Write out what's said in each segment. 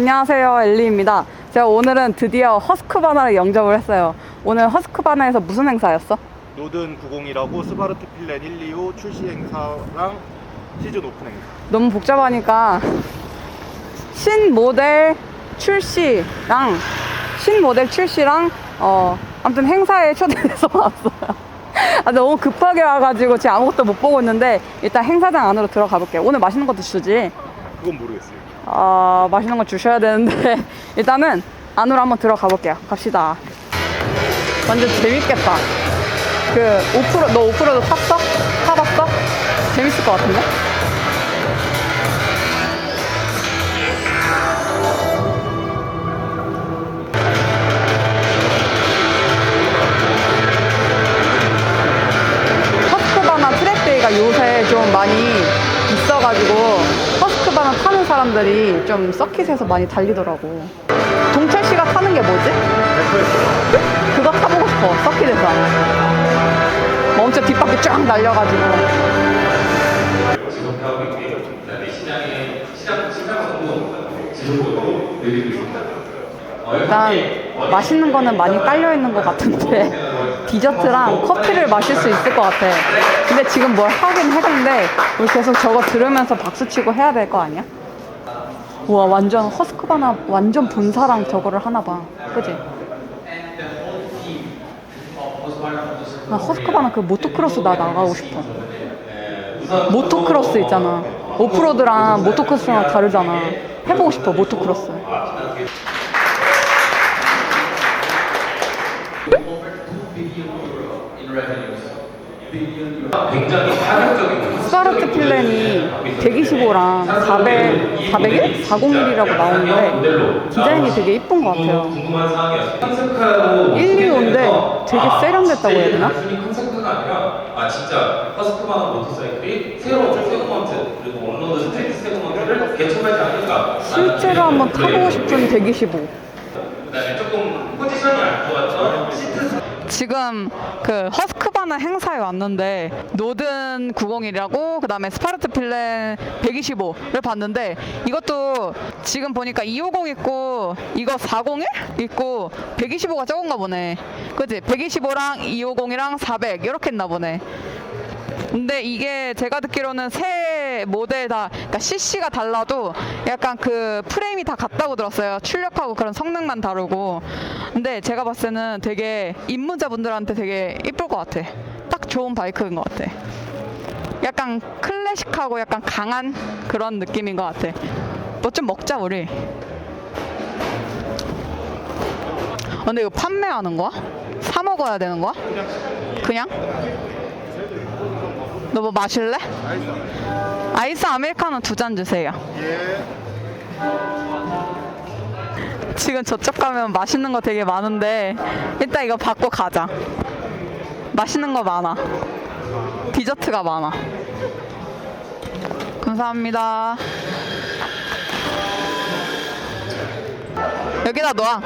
안녕하세요 엘리입니다 제가 오늘은 드디어 허스크바나를 영접을 했어요 오늘 허스크바나에서 무슨 행사였어? 노든 90이라고 스바르트 필렌 1, 2호 출시 행사랑 시즌 오픈 행사. 너무 복잡하니까 신 모델 출시랑 신 모델 출시랑 어 아무튼 행사에 초대돼서 왔어요. 아, 너무 급하게 와가지고 지금 아무것도 못 보고 있는데 일단 행사장 안으로 들어가 볼게요. 오늘 맛있는 것도 주지. 그건 모르겠어요. 아 맛있는 거 주셔야 되는데 일단은 안으로 한번 들어가 볼게요. 갑시다. 완전 재밌겠다. 그 오프로 너 오프로도 탔어? 타봤어? 재밌을 것 같은데? 허스크바나 트랙데이가 요새 좀 많이 있어가지고 사람들이 좀 서킷에서 많이 달리더라고. 동철 씨가 타는 게 뭐지? 그거 타보고 싶어 서킷에서. 뭐 엄청 뒷바퀴 쫙 날려가지고. 일단 맛있는 거는 많이 깔려 있는 것 같은데 디저트랑 커피를 마실 수 있을 것 같아. 근데 지금 뭘 하긴 했는데 우리 계속 저거 들으면서 박수 치고 해야 될 거 아니야? 우와 완전 허스크바나 완전 본사랑 저거를 하나 봐. 그지? 나 허스크바나 그 모토크로스 나 나가고 싶어. 모토크로스 있잖아. 오프로드랑 모토크로스랑 다르잖아. 해보고 싶어 모토크로스. 굉장히 파격적인 스파르트 필렌이 125랑 400, 401? 401이라고 나오는데 디자인이 되게 이쁜 것 같아요. 궁금한 사항이었어요. 컨셉카로 1, 2, 5인데 되게 세련됐다고 해야 되나? 아 진짜 허스크바나 모터사이클이 새로운 세그먼트 그리고 언로드 스트리트 세그먼트를 개척하지 않을까 실제로 한번 타보고 싶은 125. 그다음에 조금 포지션이 안 좋았던 시트 지금 그 허스크 바나 행사에 왔는데 노든 901이라고 그다음에 스파르트 필렌 125를 봤는데 이것도 지금 보니까 250 있고 이거 401 있고 125가 적은가 보네. 그지? 125랑 250이랑 400 이렇게 있나 보네. 근데 이게 제가 듣기로는 새 모델 다 그러니까 CC가 달라도 약간 그 프레임이 다 같다고 들었어요. 출력하고 그런 성능만 다르고. 근데 제가 봤을 때는 되게 입문자분들한테 되게 이쁠 것 같아. 딱 좋은 바이크인 것 같아. 약간 클래식하고 약간 강한 그런 느낌인 것 같아. 뭐 좀 먹자 우리. 아, 근데 이거 판매하는 거야? 사 먹어야 되는 거야? 그냥? 너 뭐 마실래? 아이스 아메리카노 두 잔 주세요. 지금 저쪽 가면 맛있는 거 되게 많은데 일단 이거 받고 가자. 맛있는 거 많아. 디저트가 많아. 감사합니다. 여기다 놔.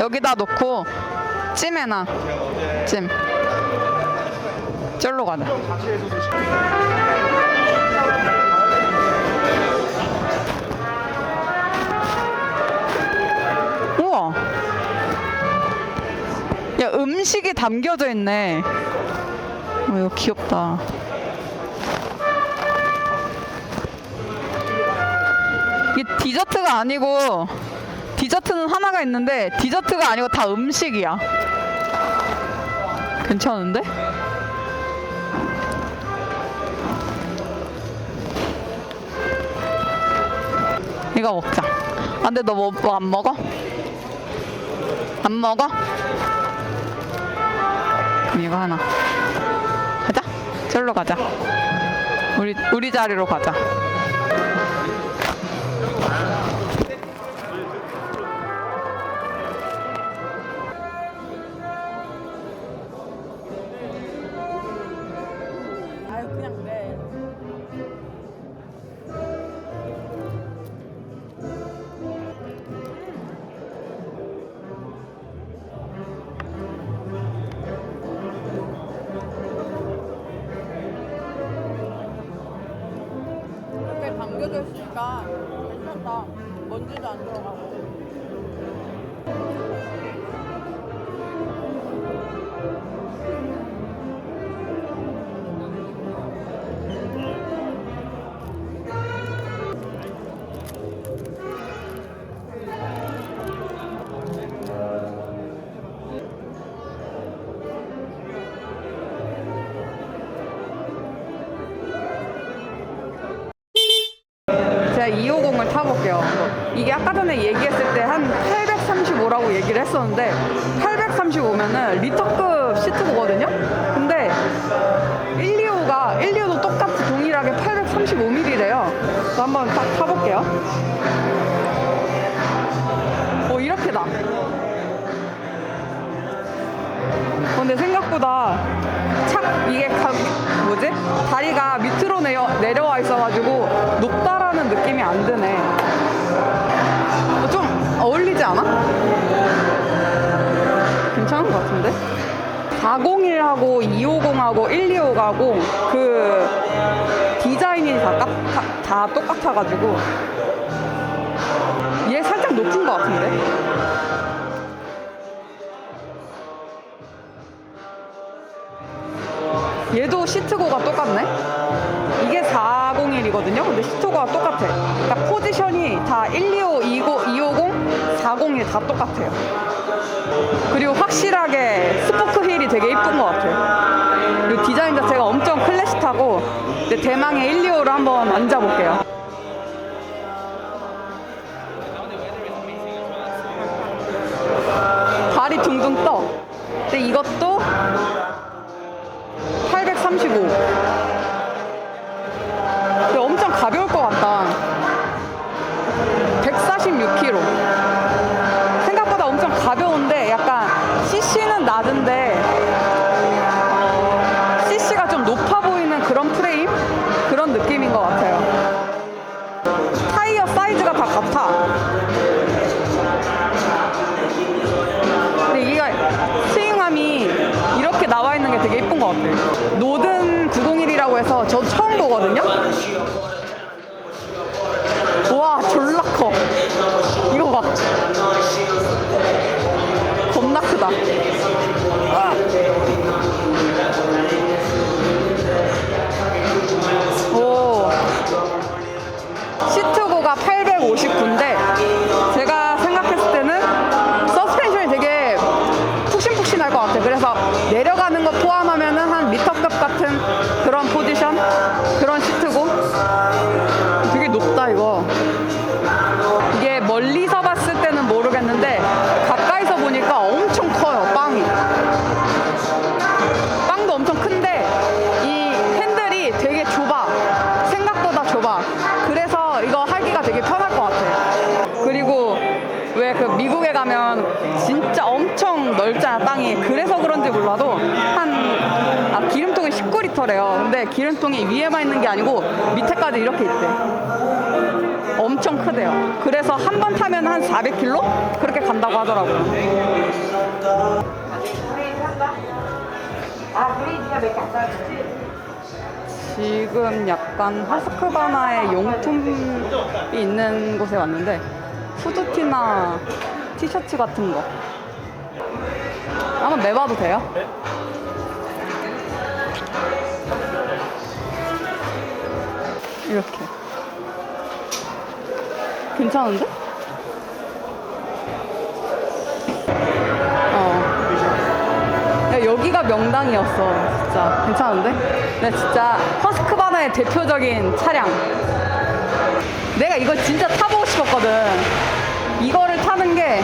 여기다 놓고 찜해 놔. 찜. 쫄로 가자. 음식이 담겨져 있네. 어, 이거 귀엽다. 이게 디저트가 아니고, 디저트는 하나가 있는데, 디저트가 아니고 다 음식이야. 괜찮은데? 이거 먹자. 아, 근데 너 뭐 안 먹어? 안 먹어? 이거 하나. 가자. 절로 가자. 우리 우리 자리로 가자. 있으니까 괜찮다. 먼지도 안 들어가고. 250을 타볼게요. 이게 아까 전에 얘기했을 때 한 835라고 얘기를 했었는데 835면은 리터급 시트고거든요. 근데 125가 125도 똑같이 동일하게 835mm래요. 그래서 한번 딱 타볼게요. 오 이렇게 나. 어, 근데 생각보다 착 이게 가, 뭐지? 다리가 밑으로 내려, 내려와 있어가지고 높다라는 느낌이 안 드네. 어, 좀 어울리지 않아? 괜찮은 것 같은데? 401하고 250하고 125하고 그 디자인이 다, 까, 다, 다 똑같아가지고 얘 살짝 높은 것 같은데 얘도 시트고가 똑같네? 이게 401이거든요? 근데 시트고가 똑같아. 그러니까 포지션이 다 125, 20, 250, 401 다 똑같아요. 그리고 확실하게 스포크 힐이 되게 이쁜 것 같아요. 그리고 디자인 자체가 엄청 클래식하고 이제 대망의 125를 한번 앉아볼게요. 발이 둥둥 떠. 근데 이것도 835. 근데 엄청 가벼울 것 같다. 146kg. 생각보다 엄청 가벼운데 약간 CC는 낮은데 어, CC가 좀 높아 보이는 그런 프레임? 그런 느낌인 것 같아요. 타이어 사이즈가 다 같아. 것 같아요. 노든 901이라고 해서 저도 처음 보거든요. 와, 졸라 커. 이거 봐. 겁나 크다. 시트고가 859인데 제가 생각했을 때는 서스펜션이 되게 푹신푹신할 것 같아요. 그래서 내려가는 거포 19리터래요. 근데 기름통이 위에만 있는 게 아니고 밑에까지 이렇게 있대. 엄청 크대요. 그래서 한 번 타면 한 400km 그렇게 간다고 하더라고요. 지금 약간 하스크바나의 용품이 있는 곳에 왔는데 후드티나 티셔츠 같은 거 한번 매봐도 돼요? 이렇게 괜찮은데? 어. 야, 여기가 명당이었어. 진짜 괜찮은데? 나 진짜 허스크바나의 대표적인 차량. 내가 이거 진짜 타보고 싶었거든. 이거를 타는 게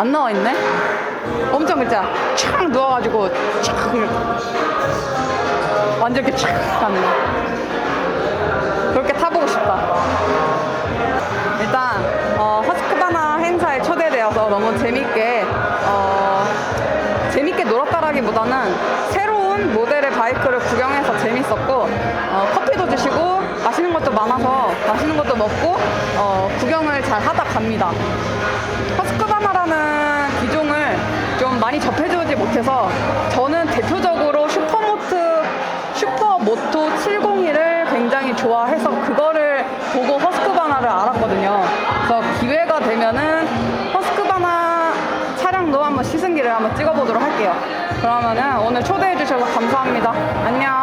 안 나와 있네? 엄청 진짜 촥 누워가지고 촥 이렇게 완전 이렇게 촥 가는 거. 그렇게 타보고 싶다. 일단 어, 허스크바나 행사에 초대되어서 너무 재밌게 어, 재밌게 놀았다라기보다는 새로운 모델의 바이크를 구경해서 재밌었고 어, 커피도 드시고 맛있는 것도 많아서 맛있는 것도 먹고 어, 구경을 잘 하다 갑니다. 허스크바나라는 기종을 좀 많이 접해주지 못해서 저는 대표적으로 슈퍼모트 슈퍼모토 701을 굉장히 좋아해서 그거를 보고 허스크바나를 알았거든요. 되면은 허스크바나 차량도 한번 시승기를 한번 찍어보도록 할게요. 그러면은 오늘 초대해 주셔서 감사합니다. 안녕.